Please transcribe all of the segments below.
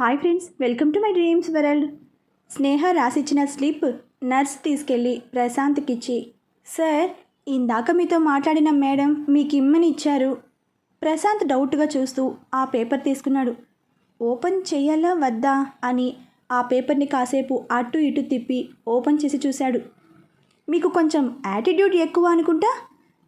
Hi friends welcome to my dreams world. Sneha రాసిచ్చిన slip nurse తీసుకెళ్ళి ప్రశాంత్కి ఇచ్చి sir ఇందాక మీతో మాట్లాడిన మేడం మీకు ఇమ్మని ఇచ్చారు ప్రశాంత్ డౌట్గా చూస్తూ ఆ పేపర్ తీసుకున్నాడు. ఓపెన్ చేయాలా వద్దా? అని ఆ పేపర్ని కాసేపు అటు ఇటు తిప్పి ఓపెన్ చేసి చూశాడు. మీకు కొంచెం యాటిట్యూడ్ ఎక్కువ అనుకుంటా?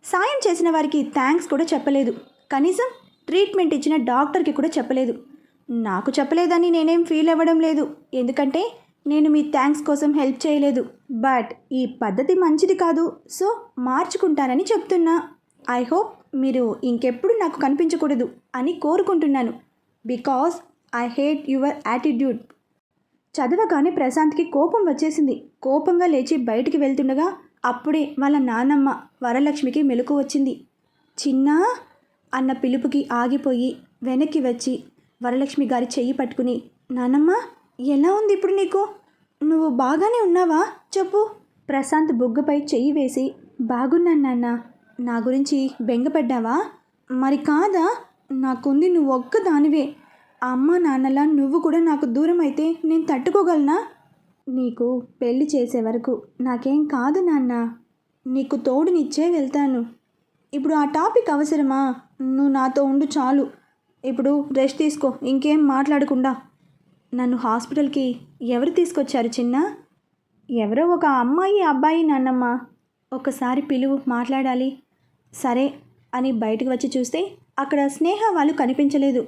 సాయం చేసిన వారికి థ్యాంక్స్ కూడా చెప్పలేదు. కనీసం ట్రీట్మెంట్ ఇచ్చిన డాక్టర్కి కూడా చెప్పలేదు. నాకు చెప్పలేదని నేనేం ఫీల్ అవ్వడం లేదు. ఎందుకంటే నేను మీ థ్యాంక్స్ కోసం హెల్ప్ చేయలేదు. బట్ ఈ పద్ధతి మంచిది కాదు. సో మార్చుకుంటానని చెప్తున్నా. ఐ హోప్ మీరు ఇంకెప్పుడు నాకు కనిపించకూడదు అని కోరుకుంటున్నాను. Because I hate your attitude చదవగానే ప్రశాంత్కి కోపం వచ్చేసింది. కోపంగా లేచి బయటికి వెళ్తుండగా అప్పుడే వాళ్ళ నానమ్మ వరలక్ష్మికి మెలకు వచ్చింది. చిన్నా! అన్న పిలుపుకి ఆగిపోయి వెనక్కి వచ్చి వరలక్ష్మి గారి చెయ్యి పట్టుకుని నానమ్మ ఎలా ఉంది ఇప్పుడు నీకు? నువ్వు బాగానే ఉన్నావా? చెప్పు. ప్రశాంత్ బుగ్గపై చెయ్యి వేసి బాగున్నాను నాన్న. నా గురించి బెంగపడ్డావా? మరి కాదా? నాకుంది నువ్వు ఒక్క దానివే. అమ్మ నాన్నలా నువ్వు కూడా నాకు దూరం అయితే నేను తట్టుకోగలనా? నీకు పెళ్ళి చేసే వరకు నాకేం కాదు నాన్న. నీకు తోడునిచ్చే వెళ్తాను. ఇప్పుడు ఆ టాపిక్ అవసరమా? నువ్వు నాతో ఉండు చాలు. ఇప్పుడు రెస్ట్ తీసుకో ఇంకేం మాట్లాడకుండా. నన్ను హాస్పిటల్కి ఎవరు తీసుకొచ్చారు చిన్న? ఎవరో ఒక అమ్మాయి అబ్బాయి నాన్నమ్మ. ఒకసారి పిలువు మాట్లాడాలి. సరే అని బయటకు వచ్చి చూస్తే అక్కడ స్నేహ వాళ్ళు కనిపించలేదు.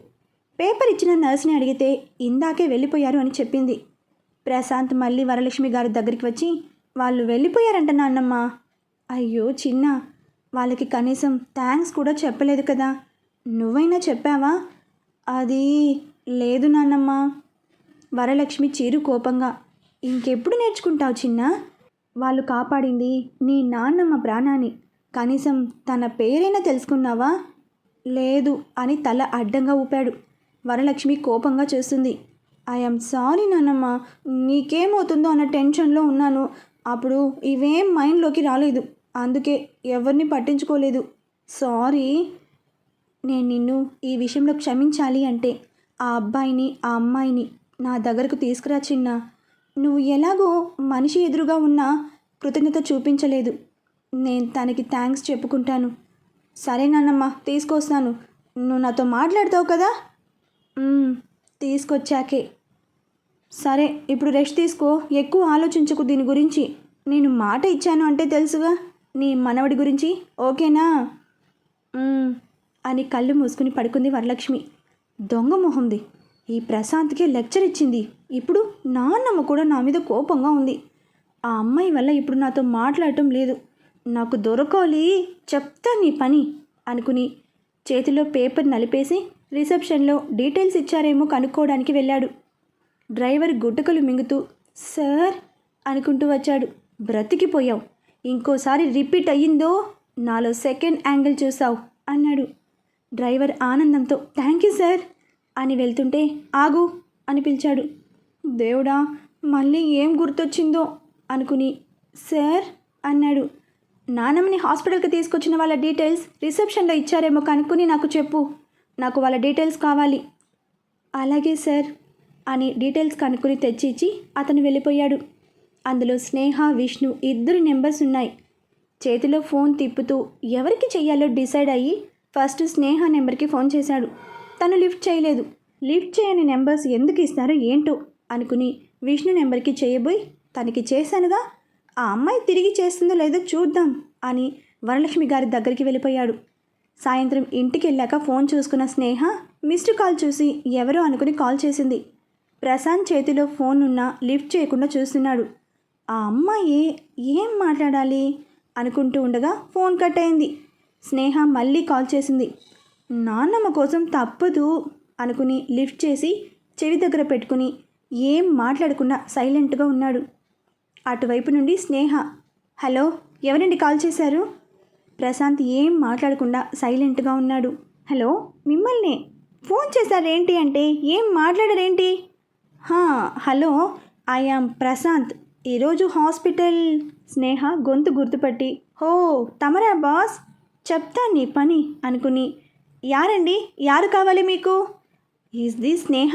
పేపర్ ఇచ్చిన నర్స్ని అడిగితే ఇందాకే వెళ్ళిపోయారు అని చెప్పింది. ప్రశాంత్ మళ్ళీ వరలక్ష్మి గారి దగ్గరికి వచ్చి వాళ్ళు వెళ్ళిపోయారంట నాన్నమ్మ. అయ్యో చిన్న వాళ్ళకి కనీసం థ్యాంక్స్ కూడా చెప్పలేదు కదా. నువ్వైనా చెప్పావా? అది లేదు నాన్నమ్మ. వరలక్ష్మి చీరు కోపంగా ఇంకెప్పుడు నేర్చుకుంటావు చిన్న? వాళ్ళు కాపాడింది నీ నాన్నమ్మ ప్రాణాన్ని. కనీసం తన పేరైనా తెలుసుకున్నావా? లేదు అని తల అడ్డంగా ఊపాడు. వరలక్ష్మి కోపంగా చూస్తుంది. ఐఎమ్ సారీ నాన్నమ్మ. నీకేమవుతుందో అన్న టెన్షన్లో ఉన్నాను. అప్పుడు ఇవేం మైండ్లోకి రాలేదు. అందుకే ఎవరిని పట్టించుకోలేదు. సారీ. నేను నిన్ను ఈ విషయంలో క్షమించాలి అంటే ఆ అబ్బాయిని ఆ అమ్మాయిని నా దగ్గరకు తీసుకురా చిన్న. నువ్వు ఎలాగో మనిషి ఎదురుగా ఉన్నా కృతజ్ఞత చూపించలేదు. నేను తనకి థ్యాంక్స్ చెప్పుకుంటాను. సరే నాన్నమ్మ తీసుకొస్తాను. నువ్వు నాతో మాట్లాడతావు కదా? తీసుకొచ్చాకే. సరే ఇప్పుడు రెస్ట్ తీసుకో. ఎక్కువ ఆలోచించకు దీని గురించి. నేను మాట ఇచ్చాను అంటే తెలుసుగా. నీ మనవడి గురించి ఓకేనా? అని కళ్ళు మూసుకుని పడుకుంది వరలక్ష్మి. దొంగ మొహంది. ఈ ప్రశాంత్కి లెక్చర్ ఇచ్చింది. ఇప్పుడు నాన్నమ్మ కూడా నా మీద కోపంగా ఉంది. ఆ అమ్మాయి వల్ల ఇప్పుడు నాతో మాట్లాడటం లేదు. నాకు దొరకాలి చెప్తా నీ పని అనుకుని చేతిలో పేపర్ నలిపేసి రిసెప్షన్లో డీటెయిల్స్ ఇచ్చారేమో కనుక్కోవడానికి వెళ్ళాడు. డ్రైవర్ గుట్టకలు మింగుతూ సార్ అనుకుంటూ వచ్చాడు. బ్రతికిపోయావు. ఇంకోసారి రిపీట్ అయ్యిందో నాలో సెకండ్ యాంగిల్ చూసావు అన్నాడు. డ్రైవర్ ఆనందంతో థ్యాంక్ యూ సార్ అని వెళ్తుంటే ఆగు అని పిలిచాడు. దేవుడా మళ్ళీ ఏం గుర్తొచ్చిందో అనుకుని సార్ అన్నాడు. నానమ్మని హాస్పిటల్కి తీసుకొచ్చిన వాళ్ళ డీటెయిల్స్ రిసెప్షన్లో ఇచ్చారేమో కనుక్కొని నాకు చెప్పు. నాకు వాళ్ళ డీటెయిల్స్ కావాలి. అలాగే సార్ అని డీటెయిల్స్ కనుక్కొని తెచ్చి ఇచ్చి అతను వెళ్ళిపోయాడు. అందులో స్నేహ విష్ణు ఇద్దరు నెంబర్స్ ఉన్నాయి. చేతిలో ఫోన్ తిప్పుతూ ఎవరికి చెయ్యాలో డిసైడ్ అయ్యి ఫస్ట్ స్నేహ నెంబర్కి ఫోన్ చేశాడు. తను లిఫ్ట్ చేయలేదు. లిఫ్ట్ చేయని నెంబర్స్ ఎందుకు ఇస్తారో ఏంటో అనుకుని విష్ణు నెంబర్కి చేయబోయి తనకి చేశానుగా? ఆ అమ్మాయి తిరిగి చేస్తుందో లేదో చూద్దాం అని వరలక్ష్మి గారి దగ్గరికి వెళ్ళిపోయాడు. సాయంత్రం ఇంటికి వెళ్ళాక ఫోన్ చూసుకున్న స్నేహ మిస్డ్ కాల్ చూసి ఎవరో అనుకుని కాల్ చేసింది. ప్రశాంత్ చేతిలో ఫోన్ ఉన్నా లిఫ్ట్ చేయకుండా చూస్తున్నాడు. ఆ అమ్మాయి ఏం మాట్లాడాలి అనుకుంటూ ఉండగా ఫోన్ కట్ అయింది. స్నేహ మళ్ళీ కాల్ చేసింది. నాన్నమ్మ కోసం తప్పదు అనుకుని లిఫ్ట్ చేసి చెవి దగ్గర పెట్టుకుని ఏం మాట్లాడకుండా సైలెంట్గా ఉన్నాడు. అటువైపు నుండి స్నేహ హలో ఎవరండి కాల్ చేశారు? ప్రశాంత్ ఏం మాట్లాడకుండా సైలెంట్గా ఉన్నాడు. హలో మిమ్మల్ని? ఫోన్ చేశారేంటి అంటే ఏం మాట్లాడరేంటి? హా హలో ఐ యామ్ ప్రశాంత్. ఈరోజు హాస్పిటల్. స్నేహ గొంతు గుర్తుపట్టి హో తమరా బాస్? చెప్తా నీ పని అనుకుని యారండి? యారు కావాలి మీకు? ఈజ్ ది స్నేహ?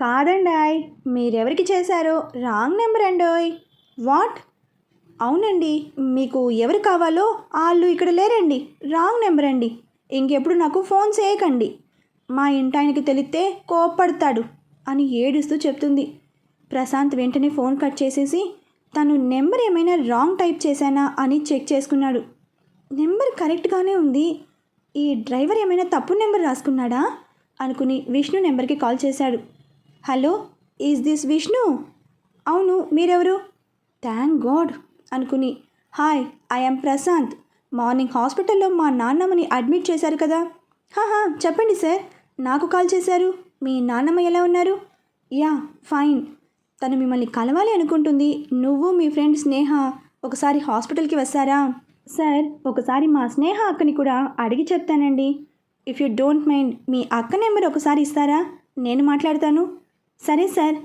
కాదండాయ్ మీరెవరికి చేశారో? రాంగ్ నెంబర్ అండోయ్ వాట్ అవునండి. మీకు ఎవరు కావాలో వాళ్ళు ఇక్కడ లేరండి. రాంగ్ నెంబర్ అండి. ఇంకెప్పుడు నాకు ఫోన్ చేయకండి. మా ఇంటాయనకి తెలిస్తే కోప్పడతాడు అని ఏడుస్తూ చెప్తుంది. ప్రశాంత్ వెంటనే ఫోన్ కట్ చేసేసి తను నెంబర్ ఏమైనా రాంగ్ టైప్ చేశానా? అని చెక్ చేసుకున్నాడు. నెంబర్ కరెక్ట్గానే ఉంది. ఈ డ్రైవర్ ఏమైనా తప్పు నెంబర్ రాసుకున్నాడా? అనుకుని విష్ణు నెంబర్కి కాల్ చేశాడు. Hello is this Vishnu? అవును మీరెవరు? థ్యాంక్ గాడ్ అనుకుని. Hi I'm Prashanth. మార్నింగ్ హాస్పిటల్లో మా నాన్నమ్మని అడ్మిట్ చేశారు కదా? హాహా చెప్పండి సార్ నాకు కాల్ చేశారు. మీ నాన్నమ్మ ఎలా ఉన్నారు? Yeah fine. తను మిమ్మల్ని కలవాలి అనుకుంటుంది. నువ్వు మీ ఫ్రెండ్ స్నేహ ఒకసారి హాస్పిటల్కి వస్తారా? సార్ ఒకసారి మా స్నేహ అక్కని కూడా అడిగి చెప్తానండి. ఇఫ్ యూ డోంట్ మైండ్ మీ అక్క నెంబర్ ఒకసారి ఇస్తారా? నేను మాట్లాడతాను. సరే సార్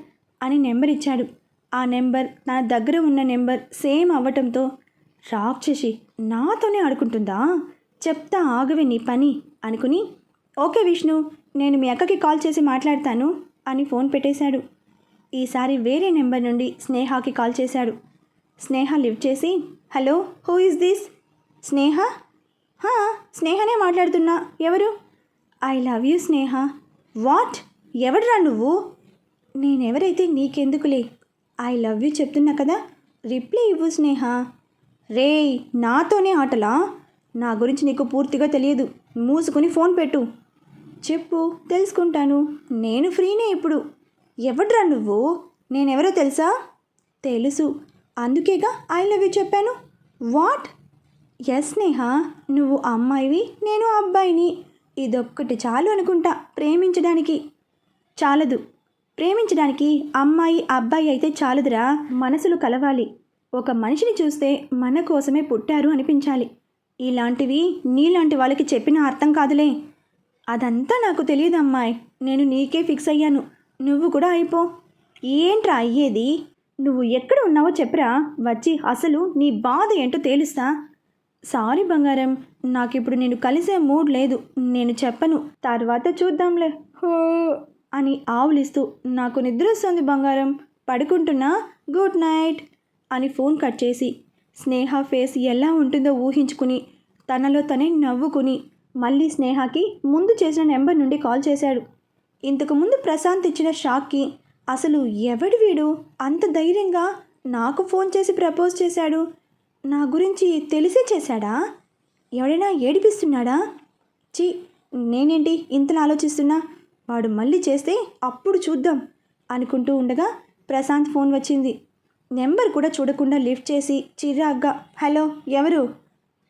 అని నెంబర్ ఇచ్చాడు. ఆ నెంబర్ నా దగ్గర ఉన్న నెంబర్ సేమ్ అవ్వటంతో రాక్షసి నాతోనే ఆడుకుంటుందా? చెప్తా ఆగవే నీ పని అనుకుని ఓకే విష్ణు నేను మీ అక్కకి కాల్ చేసి మాట్లాడతాను అని ఫోన్ పెట్టేశాడు. ఈసారి వేరే నెంబర్ నుండి స్నేహాకి కాల్ చేశాడు. స్నేహ లిఫ్ట్ చేసి hello who is this? Sneha? స్నేహనే మాట్లాడుతున్నా. ఎవరు? I love you Sneha. What? ఎవడురా నువ్వు? నేనెవరైతే నీకెందుకులే? ఐ లవ్ యూ చెప్తున్నా కదా? రిప్లై ఇవ్వు స్నేహ. రే నాతోనే ఆటలా? నా గురించి నీకు పూర్తిగా తెలియదు. మూసుకుని ఫోన్ పెట్టు. చెప్పు తెలుసుకుంటాను. నేను ఫ్రీనే ఇప్పుడు. ఎవడ్రా నువ్వు? నేనెవరో తెలుసా? తెలుసు. అందుకేగా ఐ లవ్ యూ చెప్పాను. వాట్ ఎస్ స్నేహ నువ్వు అమ్మాయివి నేను అబ్బాయిని. ఇదొక్కటి చాలు అనుకుంటా ప్రేమించడానికి. చాలదు. ప్రేమించడానికి అమ్మాయి అబ్బాయి అయితే చాలదురా మనసులు కలవాలి. ఒక మనిషిని చూస్తే మన కోసమే పుట్టారు అనిపించాలి. ఇలాంటివి నీలాంటి వాళ్ళకి చెప్పిన అర్థం కాదులే. అదంతా నాకు తెలియదు అమ్మాయి నేను నీకే ఫిక్స్ అయ్యాను. నువ్వు కూడా అయిపో. ఏంట్రా అయ్యేది? నువ్వు ఎక్కడ ఉన్నావో చెప్పరా. వచ్చి అసలు నీ బాధ ఏంటో తేలుస్తా. సారీ బంగారం నాకిప్పుడు నేను కలిసే మూడ్ లేదు. నేను చెప్పను. తర్వాత చూద్దాంలే. హో అని ఆవులిస్తూ నాకు నిద్ర వస్తుంది బంగారం. పడుకుంటున్నా? గుడ్ నైట్ అని ఫోన్ కట్ చేసి స్నేహ ఫేస్ ఎలా ఉంటుందో ఊహించుకుని తనలో తనే నవ్వుకుని మళ్ళీ స్నేహకి ముందు చేసిన నెంబర్ నుండి కాల్ చేశాడు. ఇంతకుముందు ప్రశాంత్ ఇచ్చిన షాక్కి అసలు ఎవడు వీడు? అంత ధైర్యంగా నాకు ఫోన్ చేసి ప్రపోజ్ చేశాడు. నా గురించి తెలిసే చేశాడా? ఎవడైనా ఏడిపిస్తున్నాడా? చి నేనేంటి ఇంతలా ఆలోచిస్తున్నా? వాడు మళ్ళీ చేస్తే అప్పుడు చూద్దాం అనుకుంటూ ఉండగా ప్రశాంత్ ఫోన్ వచ్చింది. నెంబర్ కూడా చూడకుండా లిఫ్ట్ చేసి చిరాగ్గా హలో ఎవరు?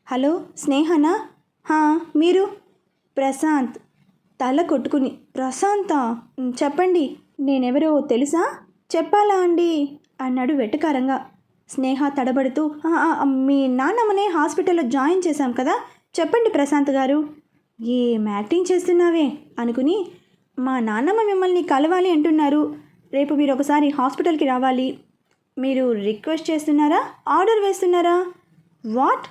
హలో స్నేహనా? హా మీరు? ప్రశాంత్ తల కొట్టుకుని ప్రశాంత చెప్పండి నేనెవరో తెలుసా? చెప్పాలా అండి? అన్నాడు వెటకారంగా. స్నేహ తడబడుతూ మీ నాన్నమ్మనే హాస్పిటల్లో జాయిన్ చేశాం కదా? చెప్పండి ప్రశాంత్ గారు. ఏం యాక్టింగ్ చేస్తున్నావే? అనుకుని మా నాన్నమ్మ మిమ్మల్ని కలవాలి అంటున్నారు. రేపు మీరు ఒకసారి హాస్పిటల్కి రావాలి. మీరు రిక్వెస్ట్ చేస్తున్నారా? ఆర్డర్ వేస్తున్నారా? వాట్?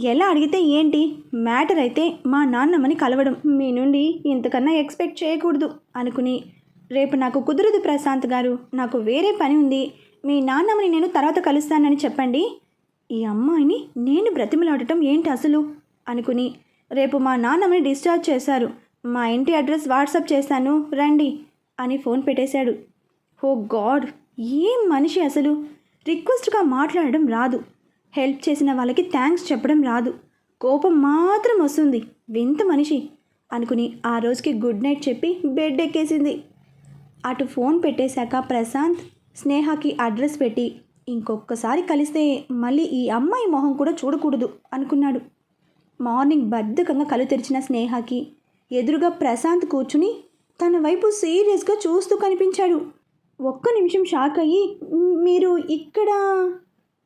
ఎలా అడిగితే ఏంటి? మ్యాటర్ అయితే మా నాన్నమ్మని కలవడం. మీ నుండి ఇంతకన్నా ఎక్స్పెక్ట్ చేయకూడదు. అనుకుని రేపు నాకు కుదరదు ప్రశాంత్ గారు. నాకు వేరే పని ఉంది. మీ నాన్నమ్మని నేను తర్వాత కలుస్తానని చెప్పండి. ఈ అమ్మాయిని నేను బ్రతిమలాడటం ఏంటి అసలు? అనుకుని రేపు మా నాన్నమ్మని డిశ్చార్జ్ చేశారు. మా ఇంటి అడ్రస్ వాట్సాప్ చేశాను. రండి అని ఫోన్ పెట్టేశాడు. Oh god! ఏం మనిషి అసలు? రిక్వెస్ట్గా మాట్లాడడం రాదు. హెల్ప్ చేసిన వాళ్ళకి థ్యాంక్స్ చెప్పడం రాదు. కోపం మాత్రం వస్తుంది. వింత మనిషి అనుకుని ఆ రోజుకి గుడ్ నైట్ చెప్పి బెడ్ ఎక్కేసింది. అటు ఫోన్ పెట్టేశాక ప్రశాంత్ స్నేహకి అడ్రస్ పెట్టి ఇంకొకసారి కలిస్తే మళ్ళీ ఈ అమ్మాయి మొహం కూడా చూడకూడదు అనుకున్నాడు. మార్నింగ్ బద్ధకంగా కళ్ళు తెరిచిన స్నేహకి ఎదురుగా ప్రశాంత్ కూర్చుని తన వైపు సీరియస్గా చూస్తూ కనిపించాడు. ఒక్క నిమిషం షాక్ అయ్యి మీరు ఇక్కడ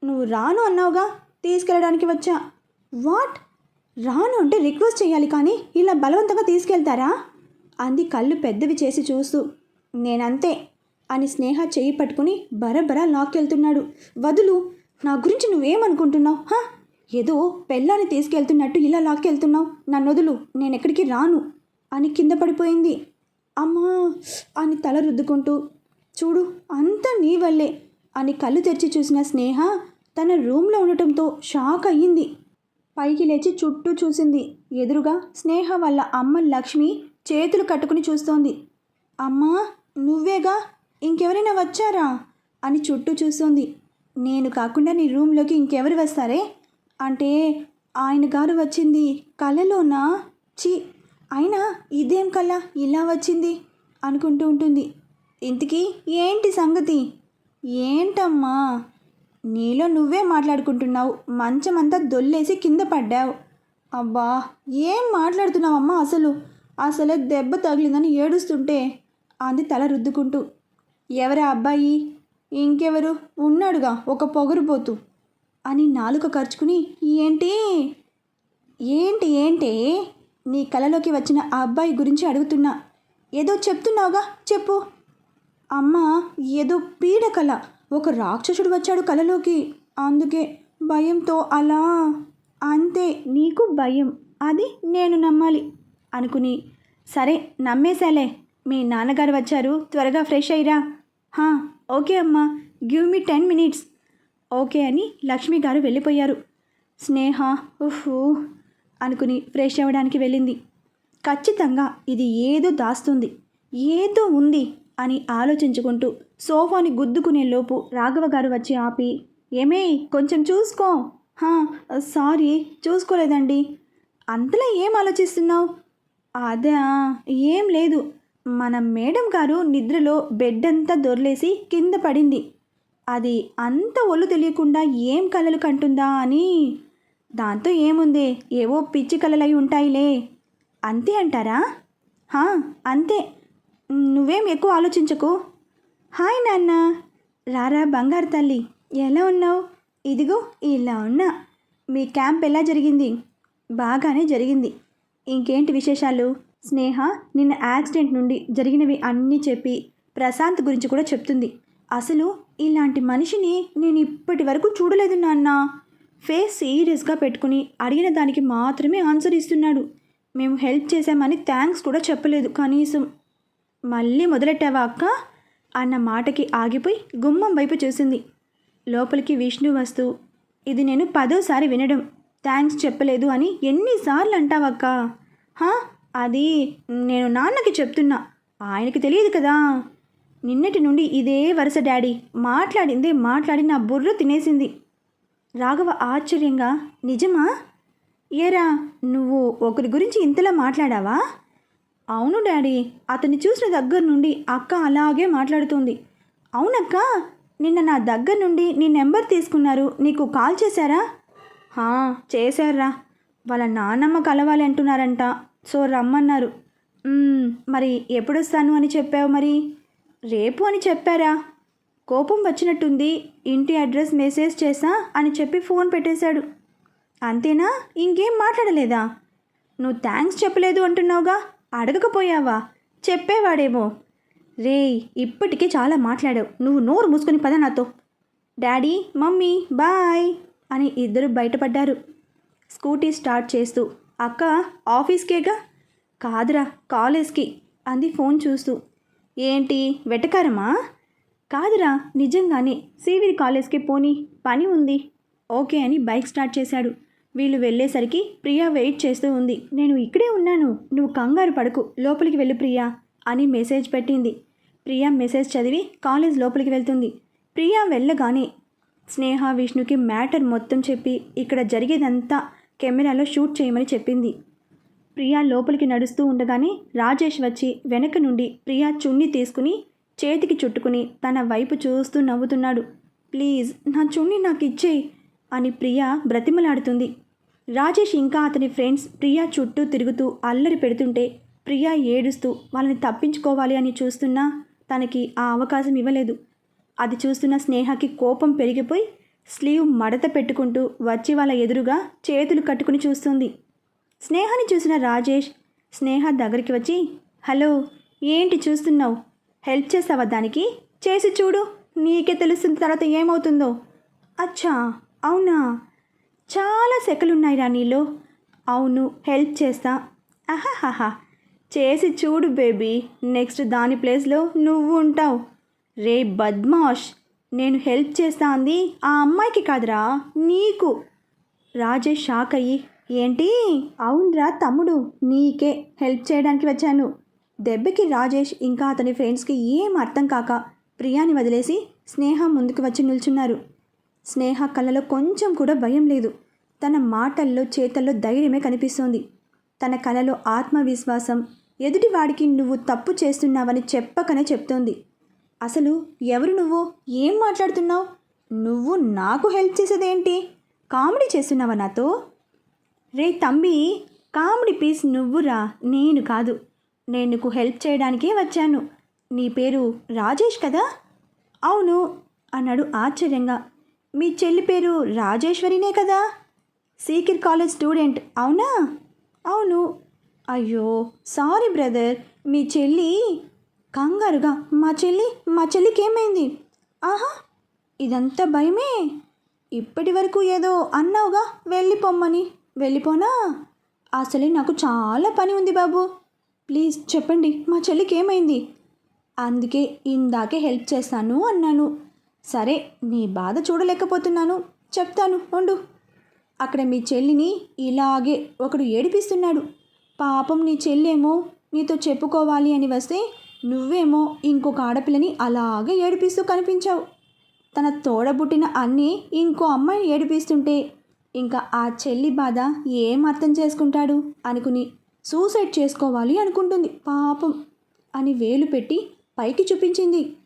నువ్వు రాను అన్నావుగా? తీసుకెళ్ళడానికి వచ్చా. వాట్? రాను అంటే రిక్వెస్ట్ చేయాలి కానీ ఇలా బలవంతంగా తీసుకెళ్తారా? అంది కళ్ళు పెద్దవి చేసి చూస్తూ. నేనంతే అని స్నేహ చెయ్యి పట్టుకుని బరబరా లాక్కెళ్తున్నాడు. వదులు నా గురించి నువ్వేమనుకుంటున్నావు? హా? ఏదో పెళ్ళాన్ని తీసుకెళ్తున్నట్టు ఇలా లాక్కెళ్తున్నావు. నన్ను వదులు నేను ఎక్కడికి రాను అని కింద పడిపోయింది. అమ్మా అని తల రుద్దుకుంటూ చూడు అంతా నీ వల్లే అని కళ్ళు తెరిచి చూసిన స్నేహ తన రూమ్లో ఉండటంతో షాక్ అయ్యింది. పైకి లేచి చుట్టూ చూసింది. ఎదురుగా స్నేహ వాళ్ళ అమ్మ లక్ష్మి చేతులు కట్టుకుని చూస్తోంది. అమ్మా నువ్వేగా? ఇంకెవరైనా వచ్చారా? అని చుట్టూ చూస్తోంది. నేను కాకుండా నీ రూమ్లోకి ఇంకెవరు వస్తారే? అంటే ఆయన గారు వచ్చింది కళలోనా చి అయినా ఇదేం కళ? ఇలా వచ్చింది? అనుకుంటూ ఉంటుంది. ఇంతకీ ఏంటి సంగతి? ఏంటమ్మా? నీలో నువ్వే మాట్లాడుకుంటున్నావు. మంచమంతా దొల్లేసి కింద పడ్డావు. అబ్బా! ఏం మాట్లాడుతున్నావమ్మా అసలు? అసలే దెబ్బ తగిలిందని ఏడుస్తుంటే. అంది తల రుద్దుకుంటూ. ఎవరా అబ్బాయి? ఇంకెవరు? ఉన్నాడుగా ఒక పొగరుపోతూ అని నాలుక ఖర్చుకుని ఏంటి? ఏంటి ఏంటి? నీ కలలోకి వచ్చిన ఆ అబ్బాయి గురించి అడుగుతున్నా. ఏదో చెప్తున్నావుగా చెప్పు. అమ్మ ఏదో పీడ కళ ఒక రాక్షసుడు వచ్చాడు కలలోకి. అందుకే భయంతో అలా. అంతే నీకు భయం. అది నేను నమ్మాలి. అనుకుని సరే నమ్మేశాలే. మీ నాన్నగారు వచ్చారు. త్వరగా ఫ్రెష్ అయ్యిరా. హా ఓకే అమ్మా. Give me ten minutes. Okay అని లక్ష్మి గారు వెళ్ళిపోయారు. స్నేహ ఉహు అనుకుని ఫ్రెష్ అవ్వడానికి వెళ్ళింది. ఖచ్చితంగా ఇది ఏదో దాస్తుంది. ఏదో ఉంది అని ఆలోచించుకుంటూ సోఫాని గుద్దుకునే లోపు రాఘవ గారు వచ్చి ఆపి ఏమే కొంచెం చూసుకో. హా సారీ చూసుకోలేదండి. అంతలా ఏం ఆలోచిస్తున్నావు? అదే ఏం లేదు. మన మేడం గారు నిద్రలో బెడ్ అంతా దొర్లేసి కింద పడింది. అది అంత ఒళ్ళు తెలియకుండా ఏం కలలు కంటుందా అని. దాంతో ఏముంది ఏవో పిచ్చి కలలై ఉంటాయిలే. అంతే అంటారా? హా అంతే. నువ్వేం ఎక్కువ ఆలోచించకు. హాయ్ నాన్న. రారా బంగారు తల్లి. ఎలా ఉన్నావు? ఇదిగో ఇలా ఉన్నా. మీ క్యాంప్ ఎలా జరిగింది? బాగానే జరిగింది. ఇంకేంటి విశేషాలు? స్నేహ నిన్న యాక్సిడెంట్ నుండి జరిగినవి అన్నీ చెప్పి ప్రశాంత్ గురించి కూడా చెప్తుంది. అసలు ఇలాంటి మనిషిని నేను ఇప్పటి వరకు చూడలేదు నాన్న. ఫేస్ సీరియస్గా పెట్టుకుని అడిగిన దానికి మాత్రమే ఆన్సర్ ఇస్తున్నాడు. మేము హెల్ప్ చేశామని థ్యాంక్స్ కూడా చెప్పలేదు కనీసం. మళ్ళీ మొదలెట్టావా అక్క? అన్న మాటకి ఆగిపోయి గుమ్మం వైపు చూసింది. లోపలికి విష్ణు వస్తూ ఇది నేను పదోసారి వినడం. థ్యాంక్స్ చెప్పలేదు అని ఎన్నిసార్లు అంటావక్క? హా? అది నేను నాన్నకి చెప్తున్నా. ఆయనకి తెలియదు కదా. నిన్నటి నుండి ఇదే వరుస డాడీ. మాట్లాడిందే మాట్లాడి నా బుర్ర తినేసింది. రాఘవ ఆశ్చర్యంగా నిజమా? ఏరా నువ్వు ఒకరి గురించి ఇంతలా మాట్లాడావా? అవును డాడీ అతన్ని చూసిన దగ్గర నుండి అక్క అలాగే మాట్లాడుతుంది. అవునక్క నిన్న నా దగ్గర నుండి నీ నెంబర్ తీసుకున్నారు. నీకు కాల్ చేశారా? చేశారా. వాళ్ళ నాన్నమ్మ కలవాలి అంటున్నారంట. సో రమ్మన్నారు. మరి ఎప్పుడు వస్తాను అని చెప్పావు మరి? రేపు అని చెప్పారా? కోపం వచ్చినట్టుంది. ఇంటి అడ్రస్ మెసేజ్ చేసా అని చెప్పి ఫోన్ పెట్టేశాడు. అంతేనా? ఇంకేం మాట్లాడలేదా? నువ్వు థ్యాంక్స్ చెప్పలేదు అంటున్నావుగా. అడగకపోయావా? చెప్పేవాడేమో. రేయ్ ఇప్పటికే చాలా మాట్లాడావు. నువ్వు నోరు మూసుకొని పద నాతో. డాడీ మమ్మీ బాయ్ అని ఇద్దరు బయటపడ్డారు. స్కూటీ స్టార్ట్ చేస్తూ అక్క ఆఫీస్కేగా? కాదురా కాలేజ్కి అంది ఫోన్ చూస్తూ. ఏంటి వెటకారమా? కాదురా నిజంగానే సివిరి కాలేజ్కి పోని పని ఉంది. ఓకే అని బైక్ స్టార్ట్ చేశాడు. వీళ్ళు వెళ్ళేసరికి ప్రియా వెయిట్ చేస్తూ ఉంది. నేను ఇక్కడే ఉన్నాను నువ్వు కంగారు పడకు లోపలికి వెళ్ళు ప్రియా అని మెసేజ్ పెట్టింది. ప్రియా మెసేజ్ చదివి కాలేజ్ లోపలికి వెళ్తుంది. ప్రియా వెళ్ళగానే స్నేహ విష్ణుకి మ్యాటర్ మొత్తం చెప్పి ఇక్కడ జరిగేదంతా కెమెరాలో షూట్ చేయమని చెప్పింది. ప్రియా లోపలికి నడుస్తూ ఉండగానే రాజేష్ వచ్చి వెనక నుండి ప్రియా చున్ని తీసుకుని చేతికి చుట్టుకుని తన వైపు చూస్తూ నవ్వుతున్నాడు. ప్లీజ్ నా చున్ని నాకు ఇచ్చేయి అని ప్రియా బ్రతిమలాడుతుంది. రాజేష్ ఇంకా అతని ఫ్రెండ్స్ ప్రియా చుట్టూ తిరుగుతూ అల్లరి పెడుతుంటే ప్రియా ఏడుస్తూ వాళ్ళని తప్పించుకోవాలి అని చూస్తున్నా తనకి ఆ అవకాశం ఇవ్వలేదు. అది చూస్తున్న స్నేహకి కోపం పెరిగిపోయి స్లీవ్ మడత పెట్టుకుంటూ వచ్చి వాళ్ళ ఎదురుగా చేతులు కట్టుకుని చూస్తుంది. స్నేహాన్ని చూసిన రాజేష్ స్నేహ దగ్గరికి వచ్చి హలో ఏంటి చూస్తున్నావు? హెల్ప్ చేస్తావా దానికి? చేసి చూడు నీకే తెలుస్తుంది తర్వాత ఏమవుతుందో. అచ్చా అవునా? చాలా సెకలున్నాయిరా నీలో. అవును హెల్ప్ చేస్తా. అహాహాహా చేసి చూడు బేబీ నెక్స్ట్ దాని ప్లేస్లో నువ్వు ఉంటావు. రే బద్మాష్ నేను హెల్ప్ చేస్తా అంది ఆ అమ్మాయికి కాదురా నీకు. రాజేష్ షాక్ అయ్యి ఏంటి? అవునరా తమ్ముడు నీకే హెల్ప్ చేయడానికి వచ్చాను. దెబ్బకి రాజేష్ ఇంకా అతని ఫ్రెండ్స్కి ఏం అర్థం కాక ప్రియాని వదిలేసి స్నేహ ముందుకు వచ్చి నిల్చున్నారు. స్నేహ కళ్ళలో కొంచెం కూడా భయం లేదు. తన మాటల్లో చేతల్లో ధైర్యమే కనిపిస్తోంది. తన కళలో ఆత్మవిశ్వాసం ఎదుటివాడికి నువ్వు తప్పు చేస్తున్నావని చెప్పకనే చెప్తోంది. అసలు ఎవరు నువ్వు? ఏం మాట్లాడుతున్నావు? నువ్వు నాకు హెల్ప్ చేసేదేంటి? కామెడీ చేస్తున్నావా నాతో? రే తంబి కామెడీ పీస్ నువ్వురా నేను కాదు. నేను నీకు హెల్ప్ చేయడానికే వచ్చాను. నీ పేరు రాజేష్ కదా? అవును అన్నాడు ఆశ్చర్యంగా. మీ చెల్లి పేరు రాజేశ్వరినే కదా? సీకిర్ కాలేజ్ స్టూడెంట్ అవునా? అవును. అయ్యో సారీ బ్రదర్ మీ చెల్లి కంగారుగా మా చెల్లి మా చెల్లికి ఏమైంది ఆహా ఇదంతా భయమే. ఇప్పటి వరకు ఏదో అన్నావుగా వెళ్ళిపోమ్మని. వెళ్ళిపోనా? అసలే నాకు చాలా పని ఉంది బాబు. ప్లీజ్ చెప్పండి మా చెల్లికి ఏమైంది అందుకే ఇందాకే హెల్ప్ చేస్తాను అన్నాను. సరే నీ బాధ చూడలేకపోతున్నాను. చెప్తాను ఉండు. అక్కడ మీ చెల్లిని ఇలాగే ఒకడు ఏడిపిస్తున్నాడు. పాపం నీ చెల్లేమో నీతో చెప్పుకోవాలి అని వస్తే నువ్వేమో ఇంకొక ఆడపిల్లని అలాగే ఏడిపిస్తూ కనిపించావు. తన తోడబుట్టిన అన్ని ఇంకో అమ్మాయిని ఏడిపిస్తుంటే ఇంకా ఆ చెల్లి బాధ ఏం అర్థం చేసుకుంటాడు అనుకుని సూసైడ్ చేసుకోవాలి అనుకుంటుంది. పాపం అని వేలు పెట్టి పైకి చూపించింది.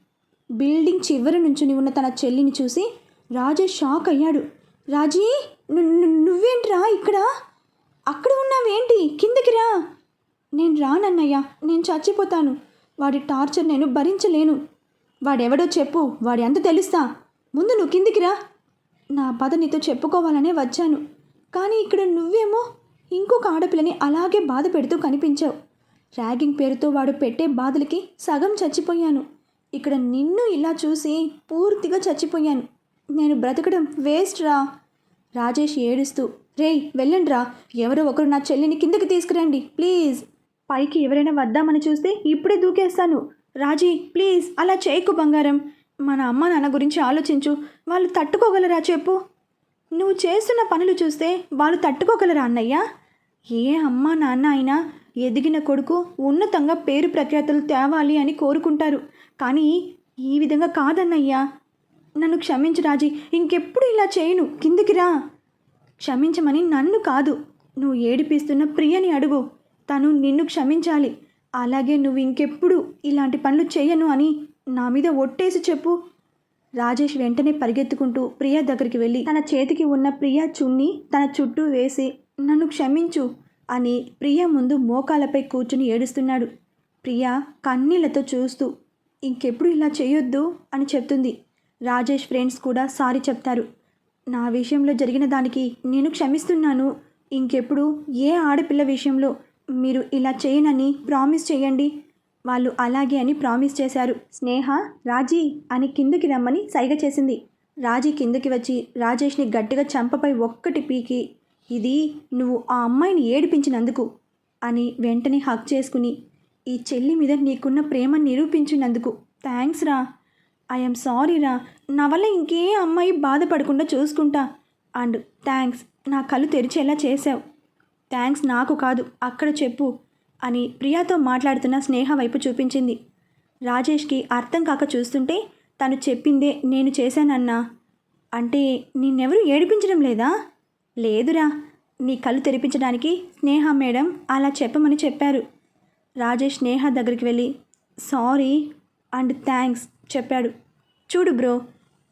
బిల్డింగ్ చివరి నుంచుని ఉన్న తన చెల్లిని చూసి రాజే షాక్ అయ్యాడు. రాజీ నువ్వేంట్రా ఇక్కడ? అక్కడ ఉన్నావేంటి? కిందకి రా. నేను రానన్నయ్యా నేను చచ్చిపోతాను. వాడి టార్చర్ నేను భరించలేను. వాడెవడో చెప్పు వాడి అంత తెలుస్తా. ముందు నువ్వు కిందికి రా. నా బాధ నీతో చెప్పుకోవాలనే వచ్చాను. కానీ ఇక్కడ నువ్వేమో ఇంకొక ఆడపిల్లని అలాగే బాధ పెడుతూ కనిపించావు. ర్యాగింగ్ పేరుతో వాడు పెట్టే బాధలకి సగం చచ్చిపోయాను. ఇక్కడ నిన్ను ఇలా చూసి పూర్తిగా చచ్చిపోయాను. నేను బ్రతకడం వేస్ట్ రా. రాజేష్ ఏడుస్తూ రేయ్ వెళ్ళండి రా ఎవరో ఒకరు నా చెల్లిని కిందకి తీసుకురండి ప్లీజ్. పైకి ఎవరైనా వద్దామని చూస్తే ఇప్పుడే దూకేస్తాను. రాజీ ప్లీజ్ అలా చేయకు బంగారం. మన అమ్మ నాన్న గురించి ఆలోచించు. వాళ్ళు తట్టుకోగలరా చెప్పు. నువ్వు చేస్తున్న పనులు చూస్తే వాళ్ళు తట్టుకోగలరా అన్నయ్య? ఏ అమ్మ నాన్న అయినా ఎదిగిన కొడుకు ఉన్నతంగా పేరు ప్రఖ్యాతలు తేవాలి అని కోరుకుంటారు. కానీ ఈ విధంగా కాదన్నయ్యా. నన్ను క్షమించు రాజీ. ఇంకెప్పుడు ఇలా చేయను. కిందికి రా. క్షమించమని నన్ను కాదు. నువ్వు ఏడిపిస్తున్న ప్రియని అడుగు. తను నిన్ను క్షమించాలి. అలాగే నువ్వు ఇంకెప్పుడు ఇలాంటి పనులు చేయను అని నా మీద ఒట్టేసి చెప్పు. రాజేష్ వెంటనే పరిగెత్తుకుంటూ ప్రియా దగ్గరికి వెళ్ళి తన చేతికి ఉన్న ప్రియా చున్ని తన చుట్టూ వేసి నన్ను క్షమించు అని ప్రియ ముందు మోకాలపై కూర్చుని ఏడుస్తున్నాడు. ప్రియా కన్నీళ్ళతో చూస్తూ ఇంకెప్పుడు ఇలా చేయొద్దు అని చెప్తుంది. రాజేష్ ఫ్రెండ్స్ కూడా సారీ చెప్తారు. నా విషయంలో జరిగిన దానికి నేను క్షమిస్తున్నాను. ఇంకెప్పుడు ఏ ఆడపిల్ల విషయంలో మీరు ఇలా చేయనని ప్రామిస్ చేయండి. వాళ్ళు అలాగే అని ప్రామిస్ చేశారు. స్నేహ రాజీ అని కిందకి రమ్మని సైగ చేసింది. రాజీ కిందకి వచ్చి రాజేష్ని గట్టిగా చంపపై ఒక్కటి పీకి ఇది నువ్వు ఆ అమ్మాయిని ఏడిపించినందుకు అని వెంటనే హక్ చేసుకుని ఈ చెల్లి మీద నీకున్న ప్రేమ నిరూపించినందుకు థ్యాంక్స్ రా. ఐఎమ్ సారీ రా. నా వల్ల ఇంకే అమ్మాయి బాధపడకుండా చూసుకుంటా. And thanks. నా కళ్ళు తెరిచేలా చేసావు. థ్యాంక్స్ నాకు కాదు అక్కడ చెప్పు అని ప్రియాతో మాట్లాడుతున్న స్నేహ వైపు చూపించింది. రాజేష్కి అర్థం కాక చూస్తుంటే తను చెప్పిందే నేను చేశానన్నా. అంటే నిన్నెవరూ ఏడిపించడం లేదా? లేదురా నీ కళ్ళు తెరిపించడానికి స్నేహ మేడం అలా చెప్పమని చెప్పారు. రాజేష్ స్నేహ దగ్గరికి వెళ్ళి సారీ అండ్ థ్యాంక్స్ చెప్పాడు. చూడు బ్రో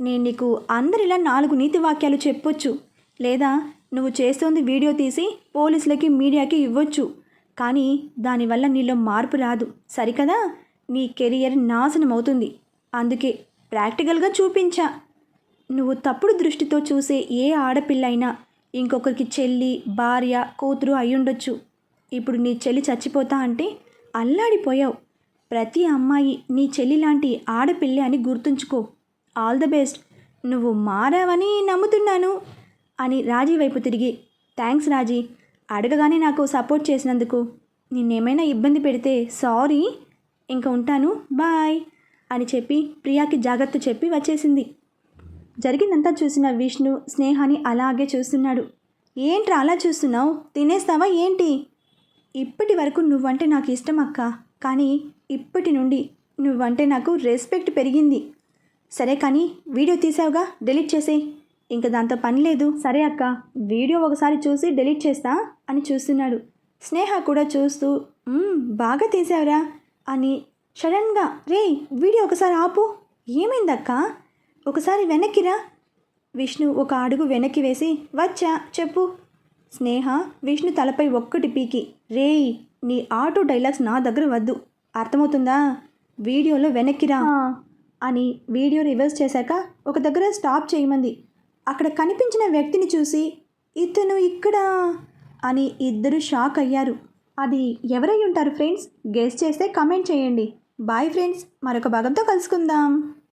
నేను నీకు అందరిలా నాలుగు నీతి వాక్యాలు చెప్పొచ్చు లేదా నువ్వు చేస్తోంది వీడియో తీసి పోలీసులకి మీడియాకి ఇవ్వచ్చు. కానీ దానివల్ల నీలో మార్పు రాదు. సరికదా? నీ కెరియర్ నాశనం అవుతుంది. అందుకే ప్రాక్టికల్గా చూపించా. నువ్వు తప్పుడు దృష్టితో చూసే ఏ ఆడపిల్ల అయినా ఇంకొకరికి చెల్లి భార్య కూతురు అయ్యుండొచ్చు. ఇప్పుడు నీ చెల్లి చచ్చిపోతా అంటే అల్లాడిపోయావు. ప్రతి అమ్మాయి నీ చెల్లి లాంటి ఆడపిల్ల అని గుర్తుంచుకో. All the best. నువ్వు మారావని నమ్ముతున్నాను. అని రాజీ వైపు తిరిగి థ్యాంక్స్ రాజీ అడగగానే నాకు సపోర్ట్ చేసినందుకు. నిన్నేమైనా ఇబ్బంది పెడితే సారీ ఇంక ఉంటాను బాయ్ అని చెప్పి ప్రియాకి జాగ్రత్త చెప్పి వచ్చేసింది. జరిగిందంతా చూసిన విష్ణు స్నేహాని అలాగే చూస్తున్నాడు. ఏంట్రా అలా చూస్తున్నావు? తినేస్తావా ఏంటి? ఇప్పటి వరకు నువ్వంటే నాకు ఇష్టం అక్క కానీ ఇప్పటి నుండి నువ్వంటే నాకు రెస్పెక్ట్ పెరిగింది. సరే కానీ వీడియో తీసావుగా డిలీట్ చేసేయ్. ఇంకా దాంతో పని లేదు. సరే అక్క వీడియో ఒకసారి చూసి డిలీట్ చేస్తా అని చూస్తున్నాడు. స్నేహ కూడా చూస్తూ "మ్మ్, బాగా తీసావురా అని సడన్గా రే వీడియో ఒకసారి ఆపు. ఏమైందక్క? ఒకసారి వెనక్కిరా. విష్ణు ఒక అడుగు వెనక్కి వేసి వచ్చా చెప్పు. స్నేహ విష్ణు తలపై ఒక్కటి పీకి రేయ్ నీ ఆటో డైలాగ్స్ నా దగ్గర వద్దు. అర్థమవుతుందా? వీడియోలో వెనక్కిరా. అని వీడియో రివర్స్ చేశాక ఒక దగ్గర స్టాప్ చేయమంది. అక్కడ కనిపించిన వ్యక్తిని చూసి ఇతను ఇక్కడ అని ఇద్దరు షాక్ అయ్యారు. అది ఎవరై ఉంటారు ఫ్రెండ్స్? గెస్ చేస్తే కమెంట్ చేయండి. బాయ్ ఫ్రెండ్స్ మరొక భాగంతో కలుసుకుందాం.